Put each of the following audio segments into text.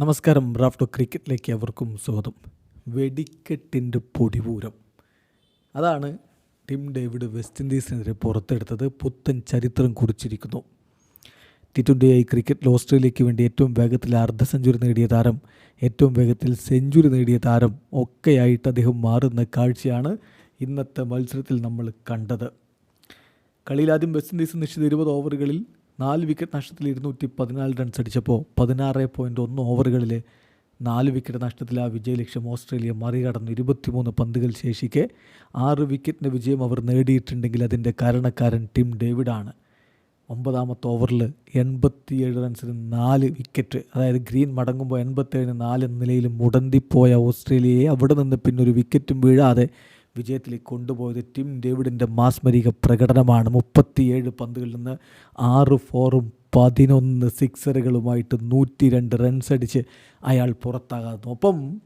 നമസ്കാരം റാഫ്റ്റോ ക്രിക്കറ്റിലേക്ക് അവർക്കും സ്വാഗതം. വെടിക്കെട്ടിന്റെ പൊടിപൂരം. അതാണ് ടിം ഡേവിഡ് വെസ്റ്റ് ഇൻഡീസിനെതിരെ പുറത്തെടുത്തത് പുത്തൻ ചരിത്രം കുറിച്ചിരിക്കുന്നു. ടി ട്വന്റി ഐ ക്രിക്കറ്റിൽ ഓസ്ട്രേലിയയ്ക്ക് വേണ്ടി ഏറ്റവും വേഗത്തിൽ അർദ്ധ സെഞ്ചുറി നേടിയ താരം ഏറ്റവും വേഗത്തിൽ സെഞ്ചുറി നേടിയ താരം ഒക്കെയായിട്ട് അദ്ദേഹം മാറുന്ന കാഴ്ചയാണ് ഇന്നത്തെ മത്സരത്തിൽ നമ്മൾ കണ്ടത്. കളിയിൽ ആദ്യം വെസ്റ്റ് ഇൻഡീസ് നിശ്ചിത ഇരുപത് ഓവറുകളിൽ നാല് വിക്കറ്റ് നഷ്ടത്തിൽ ഇരുന്നൂറ്റി പതിനാല് റൺസ് അടിച്ചപ്പോൾ പതിനാറ് പോയിന്റ് ഒന്ന് ഓവറുകളിൽ നാല് വിക്കറ്റ് നഷ്ടത്തിൽ ആ വിജയലക്ഷ്യം ഓസ്ട്രേലിയ മറികടന്നു ഇരുപത്തിമൂന്ന് പന്തുകൾ ശേഷിക്കെ ആറ് വിക്കറ്റിന്റെ വിജയം അവർ നേടിയിട്ടുണ്ടെങ്കിൽ അതിന്റെ കാരണക്കാരൻ ടിം ഡേവിഡാണ്. ഒമ്പതാമത്തെ ഓവറിൽ എൺപത്തിയേഴ് റൺസിന് നാല് വിക്കറ്റ് അതായത് ഗ്രീൻ മടങ്ങുമ്പോൾ എൺപത്തേഴിന് നാല് എന്ന നിലയിൽ മുടന്തിപ്പോയ ഓസ്ട്രേലിയയെ അവിടെ നിന്ന് പിന്നൊരു വിക്കറ്റും വീഴാതെ വിജയത്തിലേക്ക് കൊണ്ടുപോയത് ടിം ഡേവിഡിന്റെ മാസ്മരിക പ്രകടനമാണ്. മുപ്പത്തിയേഴ് പന്തുകളിൽ നിന്ന് ആറ് ഫോറും പതിനൊന്ന് സിക്സറുകളുമായിട്ട് നൂറ്റി രണ്ട് റൺസ് അടിച്ച് അയാൾ പുറത്താകാതെ ഒപ്പം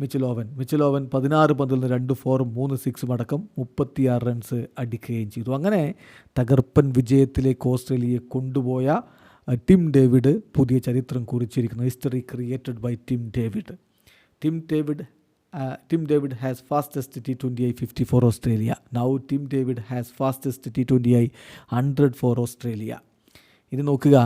മിച്ചലോവൻ മിച്ചലോവൻ പതിനാറ് പന്തിൽ നിന്ന് രണ്ട് ഫോറും മൂന്ന് സിക്സും അടക്കം മുപ്പത്തിയാറ് റൺസ് അടിക്കുകയും ചെയ്തു. അങ്ങനെ തകർപ്പൻ വിജയത്തിലേക്ക് ഓസ്ട്രേലിയയെ കൊണ്ടുപോയ ടിം ഡേവിഡ് പുതിയ ചരിത്രം കുറിച്ചിരിക്കുന്നു. History created by Tim David. Tim David uh, Tim David has fastest T20I 50 for Australia. Now Tim David has fastest T20I 100 for Australia. ഇനി നോക്കുക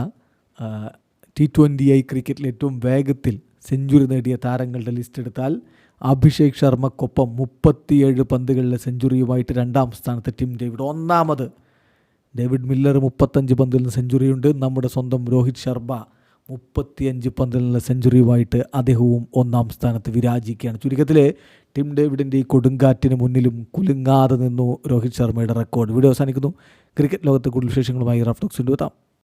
ടി ട്വന്റി ഐ ക്രിക്കറ്റിൽ ഏറ്റവും വേഗത്തിൽ സെഞ്ചുറി നേടിയ താരങ്ങളുടെ ലിസ്റ്റ് എടുത്താൽ അഭിഷേക് ശർമ്മക്കൊപ്പം മുപ്പത്തിയേഴ് പന്തുകളിലെ സെഞ്ചുറിയുമായിട്ട് രണ്ടാം സ്ഥാനത്ത് ടിം ഡേവിഡ് ഒന്നാമത് ഡേവിഡ് മില്ലർ മുപ്പത്തഞ്ച് പന്തിൽ നിന്ന് സെഞ്ചുറിയുണ്ട് നമ്മുടെ സ്വന്തം രോഹിത് ശർമ്മ മുപ്പത്തിയഞ്ച് നിന്ന് സെഞ്ചുറിയുമായിട്ട് അദ്ദേഹവും ഒന്നാം സ്ഥാനത്ത് വിരാജിക്കുകയാണ്. ചുരുക്കത്തിൽ ടിം ഡേവിഡിന്റെ ഈ കൊടുങ്കാറ്റിന് മുന്നിലും കുലുങ്ങാതെ നിന്നു രോഹിത് ശർമ്മയുടെ റെക്കോർഡ് വീഡിയോ അവസാനിക്കുന്നു. ക്രിക്കറ്റ് ലോകത്തെ കൂടുതൽ വിശേഷങ്ങളുമായി റഫ്റ്റോക്സിന്റെ എത്താം